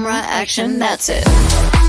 camera, action, that's it.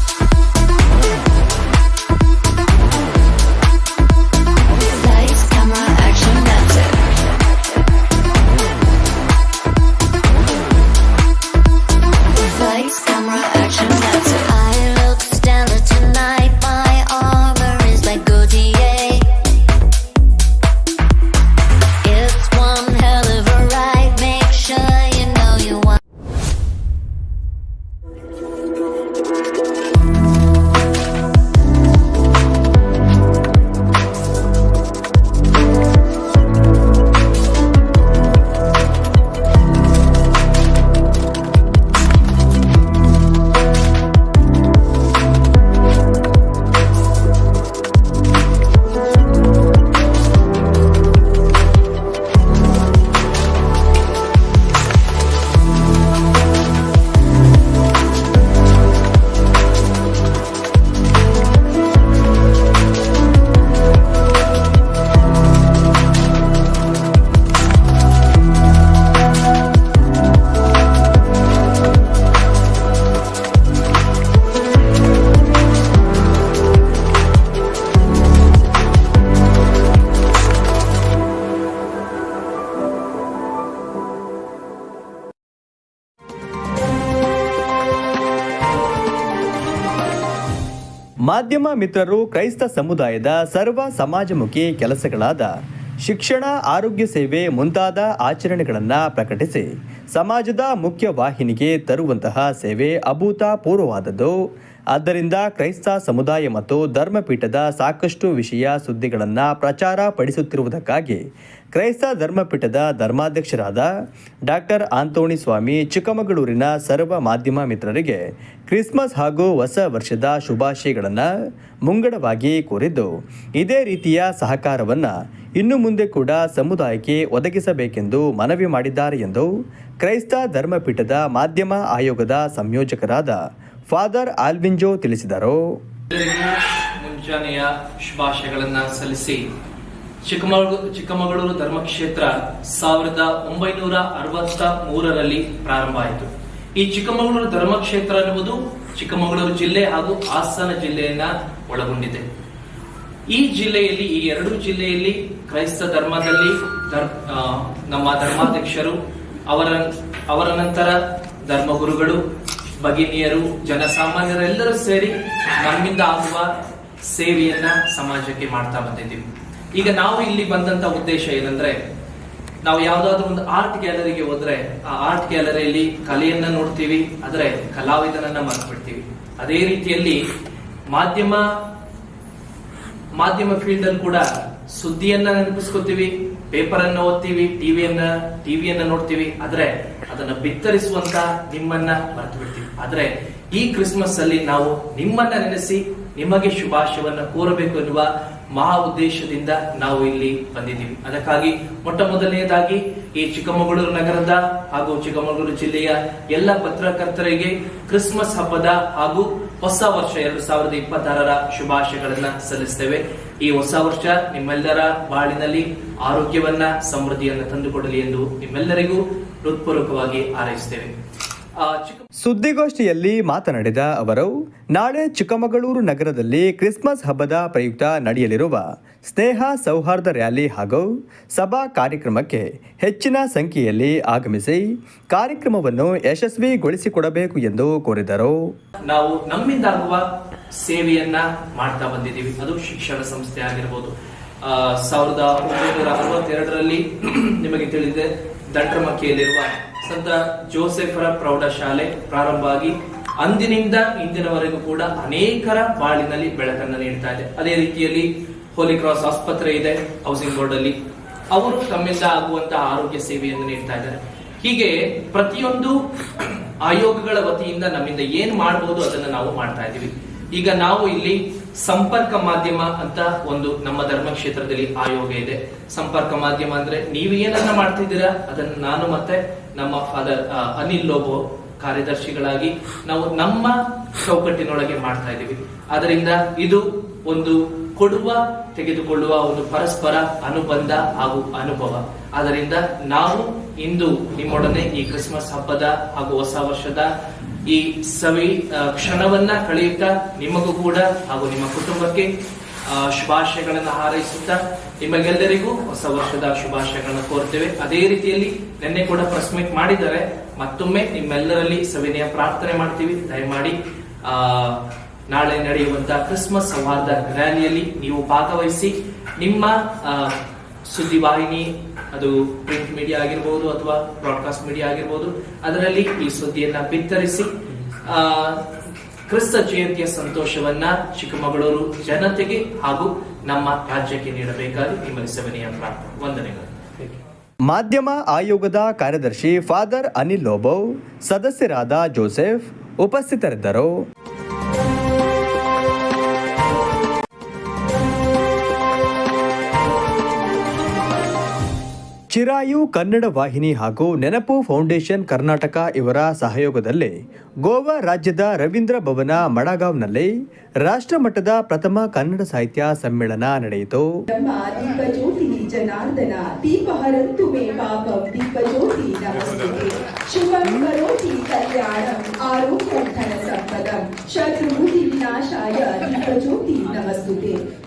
ಮಾಧ್ಯಮ ಮಿತ್ರರು ಕ್ರೈಸ್ತ ಸಮುದಾಯದ ಸರ್ವ ಸಮಾಜಮುಖಿ ಕೆಲಸಗಳಾದ ಶಿಕ್ಷಣ, ಆರೋಗ್ಯ ಸೇವೆ ಮುಂತಾದ ಆಚರಣೆಗಳನ್ನು ಪ್ರಕಟಿಸಿ ಸಮಾಜದ ಮುಖ್ಯ ವಾಹಿನಿಗೆ ತರುವಂತಹ ಸೇವೆ ಅಭೂತಪೂರ್ವವಾದದ್ದು. ಆದ್ದರಿಂದ ಕ್ರೈಸ್ತ ಸಮುದಾಯ ಮತ್ತು ಧರ್ಮಪೀಠದ ಸಾಕಷ್ಟು ವಿಷಯ ಸುದ್ದಿಗಳನ್ನು ಪ್ರಚಾರ ಪಡಿಸುತ್ತಿರುವುದಕ್ಕಾಗಿ ಕ್ರೈಸ್ತ ಧರ್ಮಪೀಠದ ಧರ್ಮಾಧ್ಯಕ್ಷರಾದ ಡಾಕ್ಟರ್ ಆಂತೋಣಿ ಸ್ವಾಮಿ ಚಿಕ್ಕಮಗಳೂರಿನ ಸರ್ವ ಮಾಧ್ಯಮ ಮಿತ್ರರಿಗೆ ಕ್ರಿಸ್ಮಸ್ ಹಾಗೂ ಹೊಸ ವರ್ಷದ ಶುಭಾಶಯಗಳನ್ನು ಮುಂಗಡವಾಗಿ ಕೋರಿದ್ದು, ಇದೇ ರೀತಿಯ ಸಹಕಾರವನ್ನು ಇನ್ನು ಮುಂದೆ ಕೂಡ ಸಮುದಾಯಕ್ಕೆ ಒದಗಿಸಬೇಕೆಂದು ಮನವಿ ಮಾಡಿದ್ದಾರೆ ಎಂದು ಕ್ರೈಸ್ತ ಧರ್ಮಪೀಠದ ಮಾಧ್ಯಮ ಆಯೋಗದ ಸಂಯೋಜಕರಾದ ಫಾದರ್ ಆಲ್ವಿಂಜೋ ತಿಳಿಸಿದರು. ಮುಂಜಾನೆಯ ಶುಭಾಶಯಗಳನ್ನ ಸಲ್ಲಿಸಿ ಚಿಕ್ಕಮಗಳೂರು ಚಿಕ್ಕಮಗಳೂರು ಧರ್ಮಕ್ಷೇತ್ರ ಸಾವಿರದ ಒಂಬೈನೂರ ಅರವತ್ತ ಮೂರರಲ್ಲಿ ಪ್ರಾರಂಭ ಆಯಿತು. ಈ ಚಿಕ್ಕಮಗಳೂರು ಧರ್ಮಕ್ಷೇತ್ರ ಎನ್ನುವುದು ಚಿಕ್ಕಮಗಳೂರು ಜಿಲ್ಲೆ ಹಾಗೂ ಹಾಸನ ಜಿಲ್ಲೆಯನ್ನ ಒಳಗೊಂಡಿದೆ. ಈ ಜಿಲ್ಲೆಯಲ್ಲಿ, ಈ ಎರಡು ಜಿಲ್ಲೆಯಲ್ಲಿ ಕ್ರೈಸ್ತ ಧರ್ಮದಲ್ಲಿ ನಮ್ಮ ಧರ್ಮಾಧ್ಯಕ್ಷರು, ಅವರ ಅವರ ನಂತರ ಧರ್ಮಗುರುಗಳು, ಭಗಿನಿಯರು ಜನಸಾಮಾನ್ಯರೆಲ್ಲರೂ ಸೇರಿ ನಮ್ಮಿಂದ ಆಗುವ ಸೇವೆಯನ್ನ ಸಮಾಜಕ್ಕೆ ಮಾಡ್ತಾ ಬಂದಿದ್ದೀವಿ. ಈಗ ನಾವು ಇಲ್ಲಿ ಬಂದಂತ ಉದ್ದೇಶ ಏನಂದ್ರೆ, ನಾವು ಯಾವ್ದಾದ್ರು ಒಂದು ಆರ್ಟ್ ಗ್ಯಾಲರಿಗೆ ಹೋದ್ರೆ, ಆ ಆರ್ಟ್ ಗ್ಯಾಲರಿಯಲ್ಲಿ ಕಲೆಯನ್ನ ನೋಡ್ತೀವಿ, ಆದ್ರೆ ಕಲಾವಿದನನ್ನ ಮರ್ತು ಬಿಡ್ತೀವಿ ಅದೇ ರೀತಿಯಲ್ಲಿ ಮಾಧ್ಯಮ ಮಾಧ್ಯಮ ಫೀಲ್ಡ್ ಅಲ್ಲಿ ಕೂಡ ಸುದ್ದಿಯನ್ನ ನೆನಪಿಸ್ಕೋತೀವಿ ಪೇಪರ್ ಅನ್ನ ಓದ್ತೀವಿ, ಟಿವಿಯನ್ನ ಟಿವಿಯನ್ನ ನೋಡ್ತೀವಿ. ಆದ್ರೆ ಅದನ್ನ ಬಿತ್ತರಿಸುವಂತ ನಿಮ್ಮನ್ನ ಮರೆತು ಬಿಡ್ತೀವಿ. ಆದ್ರೆ ಈ ಕ್ರಿಸ್ಮಸ್ ಅಲ್ಲಿ ನಾವು ನಿಮ್ಮನ್ನ ನೆನೆಸಿ ನಿಮಗೆ ಶುಭಾಶಯವನ್ನ ಕೋರಬೇಕು ಎನ್ನುವ ಮಹಾ ಉದ್ದೇಶದಿಂದ ನಾವು ಇಲ್ಲಿ ಬಂದಿದ್ದೀವಿ. ಅದಕ್ಕಾಗಿ ಮೊಟ್ಟ ಮೊದಲನೆಯದಾಗಿ ಈ ಚಿಕ್ಕಮಗಳೂರು ನಗರದ ಹಾಗೂ ಚಿಕ್ಕಮಗಳೂರು ಜಿಲ್ಲೆಯ ಎಲ್ಲ ಪತ್ರಕರ್ತರಿಗೆ ಕ್ರಿಸ್ಮಸ್ ಹಬ್ಬದ ಹಾಗೂ ಹೊಸ ವರ್ಷ ಎರಡು ಸಾವಿರದ ಇಪ್ಪತ್ತಾರರ ಶುಭಾಶಯಗಳನ್ನ ಸಲ್ಲಿಸ್ತೇವೆ. ಈ ಹೊಸ ವರ್ಷ ನಿಮ್ಮೆಲ್ಲರ ಬಾಳಿನಲ್ಲಿ ಆರೋಗ್ಯವನ್ನ, ಸಮೃದ್ಧಿಯನ್ನ ತಂದುಕೊಡಲಿ ಎಂದು ನಿಮ್ಮೆಲ್ಲರಿಗೂ ಹೃತ್ಪೂರ್ವಕವಾಗಿ ಹಾರೈಸ್ತೇವೆ. ಸುದ್ದಿಗೋಷ್ಠಿಯಲ್ಲಿ ಮಾತನಾಡಿದ ಅವರು ನಾಳೆ ಚಿಕ್ಕಮಗಳೂರು ನಗರದಲ್ಲಿ ಕ್ರಿಸ್ಮಸ್ ಹಬ್ಬದ ಪ್ರಯುಕ್ತ ನಡೆಯಲಿರುವ ಸ್ನೇಹ ಸೌಹಾರ್ದ ರ್ಯಾಲಿ ಹಾಗೂ ಸಭಾ ಕಾರ್ಯಕ್ರಮಕ್ಕೆ ಹೆಚ್ಚಿನ ಸಂಖ್ಯೆಯಲ್ಲಿ ಆಗಮಿಸಿ ಕಾರ್ಯಕ್ರಮವನ್ನು ಯಶಸ್ವಿಗೊಳಿಸಿಕೊಡಬೇಕು ಎಂದು ಕೋರಿದರು. ನಾವು ನಮ್ಮಿಂದ ಆಗುವ ಸೇವೆಯನ್ನ ಮಾಡ್ತಾ ಬಂದಿದ್ದೀವಿ. ಅದು ಶಿಕ್ಷಣ ಸಂಸ್ಥೆ ಆಗಿರಬಹುದು ಸಾವಿರದ ಒಂಬೈನೂರ ಅರವತ್ತೆರಡರಲ್ಲಿ ನಿಮಗೆ ತಿಳಿದಿದೆ ದಂಡ್ರಮಕ್ಕಿಯಲ್ಲಿರುವ ಸಂತ ಜೋಸೆಫರ ಪ್ರೌಢಶಾಲೆ ಪ್ರಾರಂಭ ಆಗಿ ಅಂದಿನಿಂದ ಇಂದಿನವರೆಗೂ ಕೂಡ ಅನೇಕರ ಬಾಳಿನಲ್ಲಿ ಬೆಳಕನ್ನು ನೀಡ್ತಾ ಇದೆ. ಅದೇ ರೀತಿಯಲ್ಲಿ ಹೋಲಿ ಕ್ರಾಸ್ ಆಸ್ಪತ್ರೆ ಇದೆ ಹೌಸಿಂಗ್ ಬೋರ್ಡ್ ಅಲ್ಲಿ. ಅವರು ತಮ್ಮಿಂದ ಆಗುವಂತಹ ಆರೋಗ್ಯ ಸೇವೆಯನ್ನು ನೀಡ್ತಾ ಇದ್ದಾರೆ. ಹೀಗೆ ಪ್ರತಿಯೊಂದು ಆಯೋಗಗಳ ವತಿಯಿಂದ ನಮ್ಮಿಂದ ಏನ್ ಮಾಡಬಹುದು ಅದನ್ನ ನಾವು ಮಾಡ್ತಾ ಇದ್ದೀವಿ. ಈಗ ನಾವು ಇಲ್ಲಿ ಸಂಪರ್ಕ ಮಾಧ್ಯಮ ಅಂತ ಒಂದು ನಮ್ಮ ಧರ್ಮಕ್ಷೇತ್ರದಲ್ಲಿ ಆಯೋಗ ಇದೆ. ಸಂಪರ್ಕ ಮಾಧ್ಯಮ ಅಂದ್ರೆ ನೀವು ಏನನ್ನ ಮಾಡ್ತಿದ್ದೀರಾ? ಅದನ್ನ ನಾನು ಮತ್ತೆ ನಮ್ಮ ಫಾದರ್ ಅನಿಲ್ ಲೋಬೋ ಕಾರ್ಯದರ್ಶಿಗಳಾಗಿ ನಾವು ನಮ್ಮ ಚೌಕಟ್ಟಿನೊಳಗೆ ಮಾಡ್ತಾ ಇದ್ದೀವಿ. ಅದರಿಂದ ಇದು ಒಂದು ಕೊಡುವ, ತೆಗೆದುಕೊಳ್ಳುವ ಒಂದು ಪರಸ್ಪರ ಅನುಬಂಧ ಹಾಗೂ ಅನುಭವ. ಆದ್ದರಿಂದ ನಾವು ಇಂದು ನಿಮ್ಮೊಡನೆ ಈ ಕ್ರಿಸ್ಮಸ್ ಹಬ್ಬದ ಹಾಗೂ ಹೊಸ ವರ್ಷದ ಈ ಸವಿ ಕ್ಷಣವನ್ನ ಕಳೆಯುತ್ತಾ ನಿಮಗೂ ಕೂಡ ಹಾಗೂ ನಿಮ್ಮ ಕುಟುಂಬಕ್ಕೆ ಶುಭಾಶಯಗಳನ್ನು ಹಾರೈಸುತ್ತಾ ನಿಮಗೆಲ್ಲರಿಗೂ ಹೊಸ ವರ್ಷದ ಶುಭಾಶಯಗಳನ್ನು ಕೋರ್ತೇವೆ ಅದೇ ರೀತಿಯಲ್ಲಿ ನಿನ್ನೆ ಕೂಡ ಪ್ರೆಸ್ ಮೀಟ್ ಮಾಡಿದ್ದಾರೆ. ಮತ್ತೊಮ್ಮೆ ನಿಮ್ಮೆಲ್ಲರಲ್ಲಿ ಸವಿನಯ ಪ್ರಾರ್ಥನೆ ಮಾಡ್ತೀವಿ. ದಯಮಾಡಿ, ಆ, ನಾಳೆ ನಡೆಯುವಂತ ಕ್ರಿಸ್ಮಸ್ ಸೌಹಾರ್ದ ರ್ಯಾಲಿಯಲ್ಲಿ ನೀವು ಭಾಗವಹಿಸಿ ನಿಮ್ಮ ಸುದ್ದಿವಾಹಿನಿ ಅದು ಪ್ರಿಂಟ್ ಮೀಡಿಯಾ ಆಗಿರ್ಬೋದು ಅಥವಾ ಬ್ರಾಡ್ಕಾಸ್ಟ್ ಮೀಡಿಯಾ ಆಗಿರ್ಬೋದು ಅದರಲ್ಲಿ ಈ ಸುದ್ದಿಯನ್ನ ಬಿತ್ತರಿಸಿ ಆ, ಕ್ರಿಸ್ತ ಜಯಂತಿಯ ಸಂತೋಷವನ್ನ ಚಿಕ್ಕಮಗಳೂರು ಜನತೆಗೆ ಹಾಗೂ ನಮ್ಮ ರಾಜ್ಯಕ್ಕೆ ನೀಡಬೇಕಾಗಿ ನಿಮ್ಮಲ್ಲಿ ಸವಿನಯ ಪ್ರಾರ್ಥನೆ. ವಂದನೆಗಳು. ಮಾಧ್ಯಮ ಆಯೋಗದ ಕಾರ್ಯದರ್ಶಿ ಫಾದರ್ ಅನಿಲ್ ಲೋಬೌ ಸದಸ್ಯರಾದ ಜೋಸೆಫ್ ಉಪಸ್ಥಿತರಿದ್ದರು. ಚಿರಾಯು ಕನ್ನಡ ವಾಹಿನಿ ಹಾಗೂ ನೆನಪು ಫೌಂಡೇಶನ್ ಕರ್ನಾಟಕ ಇವರ ಸಹಯೋಗದಲ್ಲಿ ಗೋವಾ ರಾಜ್ಯದ ರವೀಂದ್ರ ಭವನ ಮಡಗಾವ್ನಲ್ಲಿ ರಾಷ್ಟ್ರಮಟ್ಟದ ಪ್ರಥಮ ಕನ್ನಡ ಸಾಹಿತ್ಯ ಸಮ್ಮೇಳನ ನಡೆಯಿತು.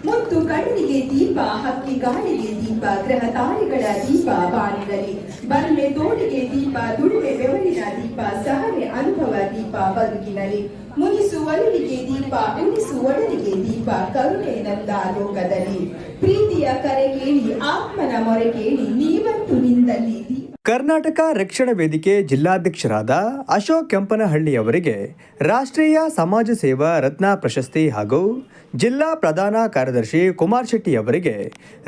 ನಮ್ಮ ಕಣ್ಣಿಗೆ ದೀಪ, ಹಕ್ಕಿ ಗಾಳಿಗೆ ದೀಪ, ಗ್ರಹ ತಾರೆಗಳ ದೀಪ ಬಾನಿನಲ್ಲಿ ಬಲ್ಲೆ ತೋಳಿಗೆ ದೀಪ, ದುಡಿಮೆ ಬೆವರಿನ ದೀಪ, ಸಹನೆ ಅನುಭವ ದೀಪ ಬದುಕಿನಲ್ಲಿ ಮುನಿಸು ಒಲವಿಗೆ ದೀಪ, ಉಣಿಸು ಒಡಲಿಗೆ ದೀಪ, ಕರುಣೆ ನಂದ ಲೋಕದಲ್ಲಿ. ಪ್ರೀತಿಯ ಕರೆ ಕೇಳಿ, ಆತ್ಮನ ಮೊರೆ ಕೇಳಿ, ನೀವಂತೂ ನಿಂದಲ್ಲಿ. ಕರ್ನಾಟಕ ರಕ್ಷಣಾ ವೇದಿಕೆ ಜಿಲ್ಲಾಧ್ಯಕ್ಷರಾದ ಅಶೋಕ್ ಕೆಂಪನಹಳ್ಳಿ ಅವರಿಗೆ ರಾಷ್ಟ್ರೀಯ ಸಮಾಜ ಸೇವಾ ರತ್ನ ಪ್ರಶಸ್ತಿ ಹಾಗೂ ಜಿಲ್ಲಾ ಪ್ರಧಾನ ಕಾರ್ಯದರ್ಶಿ ಕುಮಾರ್ ಶೆಟ್ಟಿ ಅವರಿಗೆ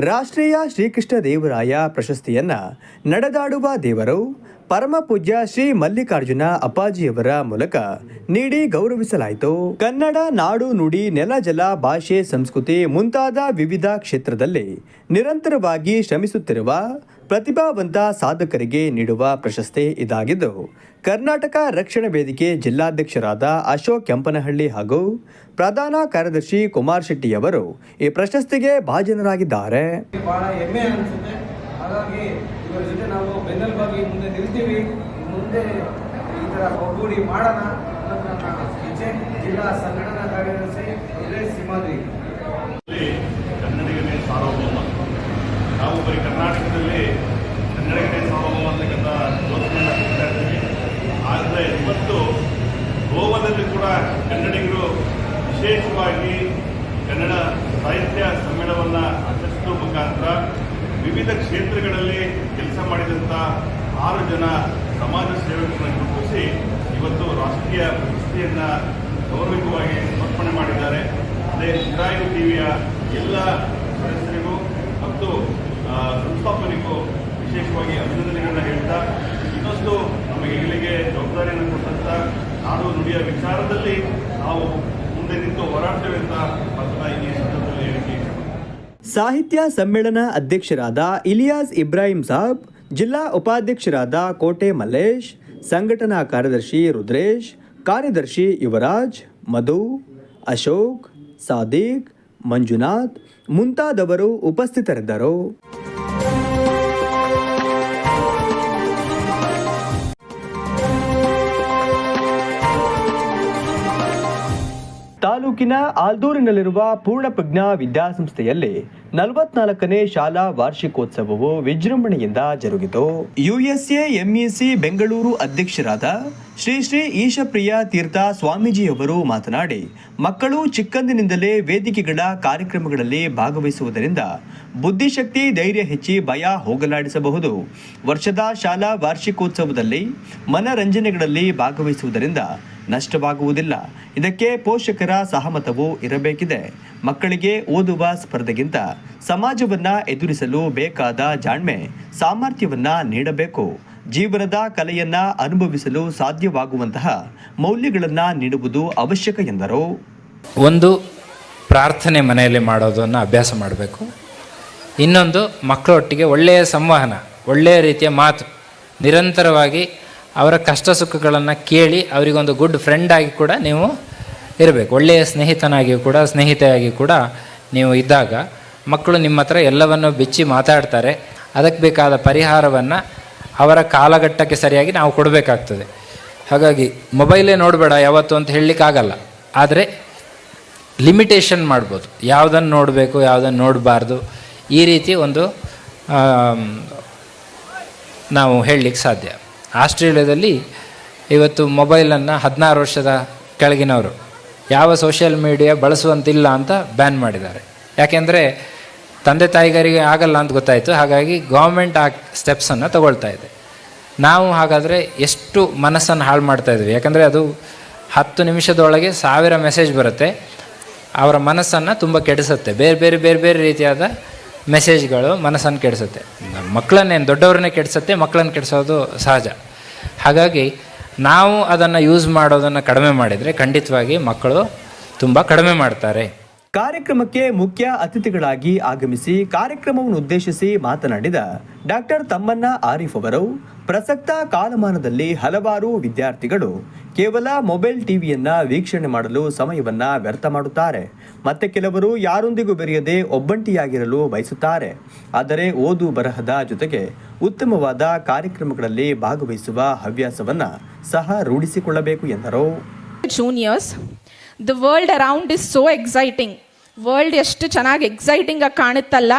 ರಾಷ್ಟ್ರೀಯ ಶ್ರೀಕೃಷ್ಣ ದೇವರಾಯ ಪ್ರಶಸ್ತಿಯನ್ನು ನಡೆದಾಡುವ ದೇವರು ಪರಮ ಪೂಜ್ಯ ಶ್ರೀ ಮಲ್ಲಿಕಾರ್ಜುನ ಅಪ್ಪಾಜಿಯವರ ಮೂಲಕ ನೀಡಿ ಗೌರವಿಸಲಾಯಿತು. ಕನ್ನಡ ನಾಡು ನುಡಿ ನೆಲ ಜಲ ಭಾಷೆ ಸಂಸ್ಕೃತಿ ಮುಂತಾದ ವಿವಿಧ ಕ್ಷೇತ್ರದಲ್ಲಿ ನಿರಂತರವಾಗಿ ಶ್ರಮಿಸುತ್ತಿರುವ ಪ್ರತಿಭಾವಂತ ಸಾಧಕರಿಗೆ ನೀಡುವ ಪ್ರಶಸ್ತಿ ಇದಾಗಿದ್ದು, ಕರ್ನಾಟಕ ರಕ್ಷಣಾ ವೇದಿಕೆ ಜಿಲ್ಲಾಧ್ಯಕ್ಷರಾದ ಅಶೋಕ್ ಕೆಂಪನಹಳ್ಳಿ ಹಾಗೂ ಪ್ರಧಾನ ಕಾರ್ಯದರ್ಶಿ ಕುಮಾರ್ ಶೆಟ್ಟಿ ಅವರು ಈ ಪ್ರಶಸ್ತಿಗೆ ಭಾಜನರಾಗಿದ್ದಾರೆ. ಇವರ ಜೊತೆ ನಾವು ಬೆನ್ನೆಲುಬಾಗಿ ಮುಂದೆ ನಿಲ್ತೀವಿ. ಮುಂದೆ ಈ ಥರ ಒಗ್ಗೂಡಿ ಮಾಡೋಣ. ಅನ್ನೋದು ಇಚ್ಛೆ ಜಿಲ್ಲಾ ಸಂಘಟನಾ ಕಾರ್ಯದರ್ಶಿ ರುದ್ರೇಶ್ ಸಿಂಹಾದ್ರಿ. ಕನ್ನಡಿಗನೇ ಸಾರ್ವಭೌಮ. ನಾವು ಬರೀ ಕರ್ನಾಟಕದಲ್ಲಿ ಕನ್ನಡಿಗನೇ ಸಾರ್ವಭೌಮ ಅಂತಕ್ಕಂಥ ಇರ್ತೀವಿ ಆದರೆ ಇವತ್ತು ಗೋವಾದಲ್ಲಿ ಕೂಡ ಕನ್ನಡಿಗರು ವಿಶೇಷವಾಗಿ ಕನ್ನಡ ಸಾಹಿತ್ಯ ಸಮ್ಮೇಳನವನ್ನು ಆಚರಿಸುವ ಮುಖಾಂತರ ವಿವಿಧ ಕ್ಷೇತ್ರಗಳಲ್ಲಿ ಕೆಲಸ ಮಾಡಿದಂಥ ಆರು ಜನ ಸಮಾಜ ಸೇವಕರನ್ನು ಗುರುತಿಸಿ ಇವತ್ತು ರಾಷ್ಟ್ರೀಯ ಪ್ರಶಸ್ತಿಯನ್ನು ಗೌರವಿಕವಾಗಿ ಸಮರ್ಪಣೆ ಮಾಡಿದ್ದಾರೆ ಅದೇ ಚಿರಾಯು ಟಿವಿಯ ಎಲ್ಲ ಸದಸ್ಯರಿಗೂ ಮತ್ತು ಸಂಸ್ಥಾಪನೆಗೂ ವಿಶೇಷವಾಗಿ ಅಭಿನಂದನೆಗಳನ್ನು ಹೇಳ್ತಾ, ಇನ್ನೊಂದು ನಮಗೆ ಇಲ್ಲಿಗೆ ಜವಾಬ್ದಾರಿಯನ್ನು ಕೊಟ್ಟಂತ ನಾಡು ನುಡಿಯ ವಿಚಾರದಲ್ಲಿ ನಾವು ಮುಂದೆ ನಿಂತು ಹೋರಾಡ್ತೇವೆ ಅಂತ ಮಾತನ್ನ ಈ. ಸಾಹಿತ್ಯ ಸಮ್ಮೇಳನ ಅಧ್ಯಕ್ಷರಾದ ಇಲಿಯಾಸ್ ಇಬ್ರಾಹಿಂ ಸಾಬ್, ಜಿಲ್ಲಾ ಉಪಾಧ್ಯಕ್ಷರಾದ ಕೋಟೆ ಮಲ್ಲೇಶ್, ಸಂಘಟನಾ ಕಾರ್ಯದರ್ಶಿ ರುದ್ರೇಶ್, ಕಾರ್ಯದರ್ಶಿ ಯುವರಾಜ್, ಮಧು, ಅಶೋಕ್, ಸಾದಿಕ್, ಮಂಜುನಾಥ್ ಮುಂತಾದವರು ಉಪಸ್ಥಿತರಿದ್ದರು. ತಾಲೂಕಿನ ಆಲ್ದೂರಿನಲ್ಲಿರುವ ಪೂರ್ಣಪ್ರಜ್ಞಾ ವಿದ್ಯಾಸಂಸ್ಥೆಯಲ್ಲಿ ನಲವತ್ನಾಲ್ಕನೇ ಶಾಲಾ ವಾರ್ಷಿಕೋತ್ಸವವು ವಿಜೃಂಭಣೆಯಿಂದ ಜರುಗಿತು. ಯುಎಸ್ಎ ಎಂಇಸಿ ಬೆಂಗಳೂರು ಅಧ್ಯಕ್ಷರಾದ ಶ್ರೀ ಶ್ರೀ ಈಶಪ್ರಿಯ ತೀರ್ಥ ಸ್ವಾಮೀಜಿಯವರು ಮಾತನಾಡಿ, ಮಕ್ಕಳು ಚಿಕ್ಕಂದಿನಿಂದಲೇ ವೇದಿಕೆಗಳ ಕಾರ್ಯಕ್ರಮಗಳಲ್ಲಿ ಭಾಗವಹಿಸುವುದರಿಂದ ಬುದ್ಧಿಶಕ್ತಿ ಧೈರ್ಯ ಹೆಚ್ಚಿ ಭಯ ಹೋಗಲಾಡಿಸಬಹುದು. ವರ್ಷದ ಶಾಲಾ ವಾರ್ಷಿಕೋತ್ಸವದಲ್ಲಿ ಮನರಂಜನೆಗಳಲ್ಲಿ ಭಾಗವಹಿಸುವುದರಿಂದ ನಷ್ಟವಾಗುವುದಿಲ್ಲ. ಇದಕ್ಕೆ ಪೋಷಕರ ಸಹಮತವೂ ಇರಬೇಕಿದೆ. ಮಕ್ಕಳಿಗೆ ಓದುವ ಸ್ಪರ್ಧೆಗಿಂತ ಸಮಾಜವನ್ನ ಎದುರಿಸಲು ಬೇಕಾದ ಜಾಣ್ಮೆ ಸಾಮರ್ಥ್ಯವನ್ನ ನೀಡಬೇಕು. ಜೀವನದ ಕಲೆಯನ್ನ ಅನುಭವಿಸಲು ಸಾಧ್ಯವಾಗುವಂತಹ ಮೌಲ್ಯಗಳನ್ನ ನೀಡುವುದು ಅವಶ್ಯಕ ಎಂದರು. ಒಂದು ಪ್ರಾರ್ಥನೆ ಮನೆಯಲ್ಲಿ ಮಾಡೋದನ್ನು ಅಭ್ಯಾಸ ಮಾಡಬೇಕು. ಇನ್ನೊಂದು ಮಕ್ಕಳೊಟ್ಟಿಗೆ ಒಳ್ಳೆಯ ಸಂವಹನ, ಒಳ್ಳೆಯ ರೀತಿಯ ಮಾತು, ನಿರಂತರವಾಗಿ ಅವರ ಕಷ್ಟ ಸುಖಗಳನ್ನು ಕೇಳಿ ಅವರಿಗೊಂದು ಗುಡ್ ಫ್ರೆಂಡಾಗಿ ಕೂಡ ನೀವು ಇರಬೇಕು. ಒಳ್ಳೆಯ ಸ್ನೇಹಿತನಾಗಿಯೂ ಕೂಡ ಸ್ನೇಹಿತೆಯಾಗಿ ಕೂಡ ನೀವು ಇದ್ದಾಗ ಮಕ್ಕಳು ನಿಮ್ಮ ಹತ್ರ ಎಲ್ಲವನ್ನು ಬಿಚ್ಚಿ ಮಾತಾಡ್ತಾರೆ. ಅದಕ್ಕೆ ಬೇಕಾದ ಪರಿಹಾರವನ್ನು ಅವರ ಕಾಲಘಟ್ಟಕ್ಕೆ ಸರಿಯಾಗಿ ನಾವು ಕೊಡಬೇಕಾಗ್ತದೆ. ಹಾಗಾಗಿ ಮೊಬೈಲೇ ನೋಡಬೇಡ ಯಾವತ್ತು ಅಂತ ಹೇಳಲಿಕ್ಕಾಗಲ್ಲ. ಆದರೆ ಲಿಮಿಟೇಷನ್ ಮಾಡ್ಬೋದು. ಯಾವುದನ್ನು ನೋಡಬೇಕು ಯಾವುದನ್ನು ನೋಡಬಾರ್ದು ಈ ರೀತಿ ಒಂದು ನಾವು ಹೇಳಲಿಕ್ಕೆ ಸಾಧ್ಯ. ಆಸ್ಟ್ರೇಲಿಯಾದಲ್ಲಿ ಇವತ್ತು ಮೊಬೈಲನ್ನು ಹದಿನಾರು ವರ್ಷದ ಕೆಳಗಿನವರು. ಯಾವ ಸೋಷಿಯಲ್ ಮೀಡಿಯಾ ಬಳಸುವಂತಿಲ್ಲ ಅಂತ ಬ್ಯಾನ್ ಮಾಡಿದ್ದಾರೆ. ಯಾಕೆಂದರೆ ತಂದೆ ತಾಯಿಗರಿಗೆ ಆಗಲ್ಲ ಅಂತ ಗೊತ್ತಾಯಿತು. ಹಾಗಾಗಿ ಗೌರ್ಮೆಂಟ್ ಆ ಸ್ಟೆಪ್ಸನ್ನು ತಗೊಳ್ತಾ ಇದೆ. ನಾವು ಹಾಗಾದರೆ ಎಷ್ಟು ಮನಸ್ಸನ್ನು ಹಾಳು ಮಾಡ್ತಾ ಇದ್ವಿ. ಯಾಕಂದರೆ ಅದು ಹತ್ತು ನಿಮಿಷದೊಳಗೆ ಸಾವಿರ ಮೆಸೇಜ್ ಬರುತ್ತೆ. ಅವರ ಮನಸ್ಸನ್ನು ತುಂಬ ಕೆಡಿಸುತ್ತೆ. ಬೇರೆ ಬೇರೆ ಬೇರೆ ಬೇರೆ ರೀತಿಯಾದ ಮೆಸೇಜ್ಗಳು ಮನಸ್ಸನ್ನು ಕೆಡಿಸುತ್ತೆ. ಮಕ್ಕಳನ್ನೇನು ದೊಡ್ಡವ್ರನ್ನೇ ಕೆಡಿಸುತ್ತೆ ಮಕ್ಕಳನ್ನು ಕೆಡಿಸೋದು ಸಹಜ. ಹಾಗಾಗಿ ನಾವು ಅದನ್ನು ಯೂಸ್ ಮಾಡೋದನ್ನು ಕಡಿಮೆ ಮಾಡಿದರೆ ಖಂಡಿತವಾಗಿ ಮಕ್ಕಳು ತುಂಬ ಕಡಿಮೆ ಮಾಡ್ತಾರೆ. ಕಾರ್ಯಕ್ರಮಕ್ಕೆ ಮುಖ್ಯ ಅತಿಥಿಗಳಾಗಿ ಆಗಮಿಸಿ ಕಾರ್ಯಕ್ರಮವನ್ನು ಉದ್ದೇಶಿಸಿ ಮಾತನಾಡಿದ ಡಾಕ್ಟರ್ ತಮ್ಮಣ್ಣ ಆರಿಫ್ ಅವರು, ಪ್ರಸಕ್ತ ಕಾಲಮಾನದಲ್ಲಿ ಹಲವಾರು ವಿದ್ಯಾರ್ಥಿಗಳು ಕೇವಲ ಮೊಬೈಲ್ ಟಿವಿಯನ್ನ ವೀಕ್ಷಣೆ ಮಾಡಲು ಸಮಯವನ್ನ ವ್ಯರ್ಥ ಮಾಡುತ್ತಾರೆ. ಮತ್ತೆ ಕೆಲವರು ಯಾರೊಂದಿಗೂ ಬೆರೆಯದೆ ಒಬ್ಬಂಟಿಯಾಗಿರಲು ಬಯಸುತ್ತಾರೆ. ಆದರೆ ಓದು ಬರಹದ ಜೊತೆಗೆ ಉತ್ತಮವಾದ ಕಾರ್ಯಕ್ರಮಗಳಲ್ಲಿ ಭಾಗವಹಿಸುವ ಹವ್ಯಾಸವನ್ನ ಸಹ ರೂಢಿಸಿಕೊಳ್ಳಬೇಕು ಎಂದರು. Juniors the world around is so exciting world ಎಷ್ಟು ಚೆನ್ನಾಗಿ ಎಕ್ಸೈಟಿಂಗ್ ಆಗಿ ಕಾಣುತ್ತಲ್ಲ,